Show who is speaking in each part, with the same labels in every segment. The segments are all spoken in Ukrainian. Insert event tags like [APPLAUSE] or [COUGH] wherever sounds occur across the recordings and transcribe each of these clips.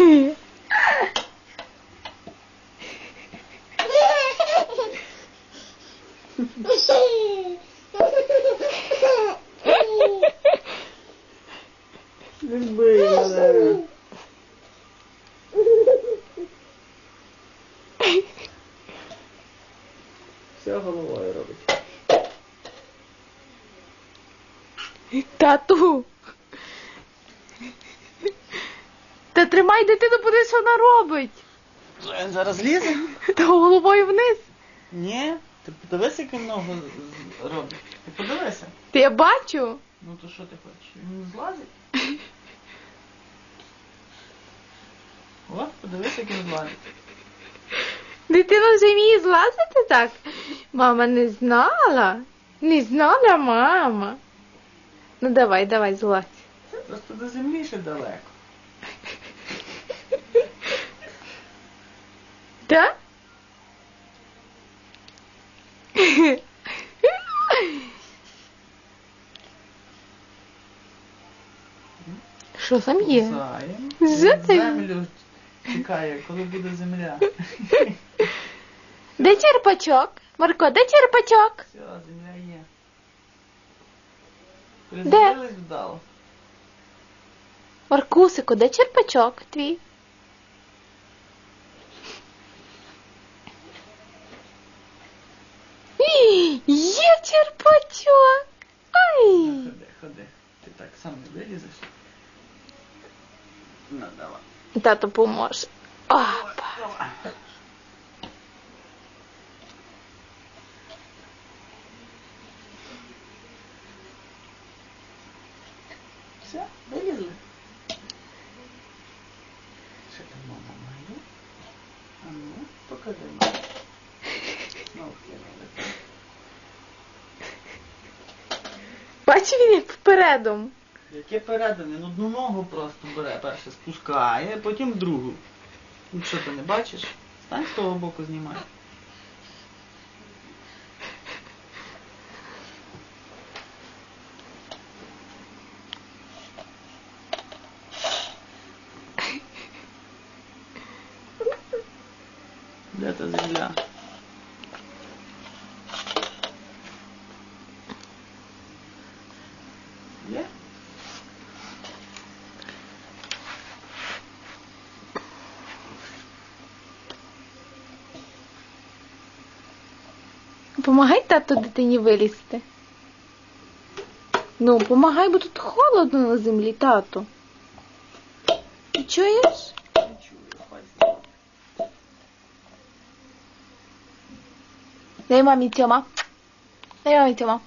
Speaker 1: Не бий мене. Все головою робить.
Speaker 2: Тату. Та тримай дитину, подивись, що вона робить.
Speaker 1: Зараз лізе?
Speaker 2: Та головою вниз.
Speaker 1: Ні. Ти подивись, як він ногу робить. Ти подивися.
Speaker 2: Ти я бачу.
Speaker 1: Ну то що ти хочеш? Він злазить? [LAUGHS] О, подивись, як він злазить.
Speaker 2: Дитина вже вміє злазити так. Мама не знала. Не знала мама. Ну давай, давай, злазь.
Speaker 1: Це просто до землі ще далеко.
Speaker 2: Да? Що там є?
Speaker 1: Заєм. Землю чекає, коли буде земля. [LAUGHS]
Speaker 2: Де черпачок? Марко, де черпачок?
Speaker 1: Все, земля є. Приземлились вдало.
Speaker 2: Маркусику, де черпачок твій? Ій, Є черпачок! Ай!
Speaker 1: Ходи, ходи. Ти так сам не вилізеш. Ну, давай.
Speaker 2: Тато поможе. Опа.
Speaker 1: Давай. Все, вилізли. Що там мама має? А ну, покажи мені. Ну, кинули.
Speaker 2: Бач він як впередом.
Speaker 1: Яке передане? Ну, одну ногу просто бере, перше спускає, потім другу. Ну що ти не бачиш? Стань з того боку знімай. Де та земля? Є?
Speaker 2: Помагай тату дитині вилізти. Ну, помагай, бо тут холодно на землі, тату. Ти чуєш? Дай мамі Тьома. Дай мамі Тьома.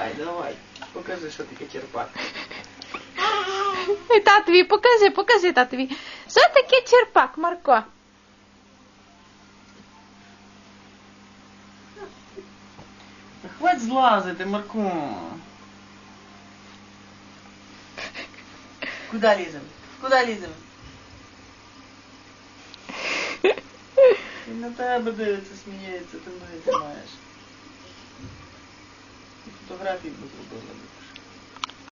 Speaker 1: Давай, давай. Покажи, що таке черпак.
Speaker 2: Ой, Татові, покажи, покажи татові. Що таке черпак, Марко?
Speaker 1: Та хвать злазити, Марко. Куда лізем? Куда лізем? Він на тебе дивиться, сміється, ти ноги маєш. Фотографії би зробили.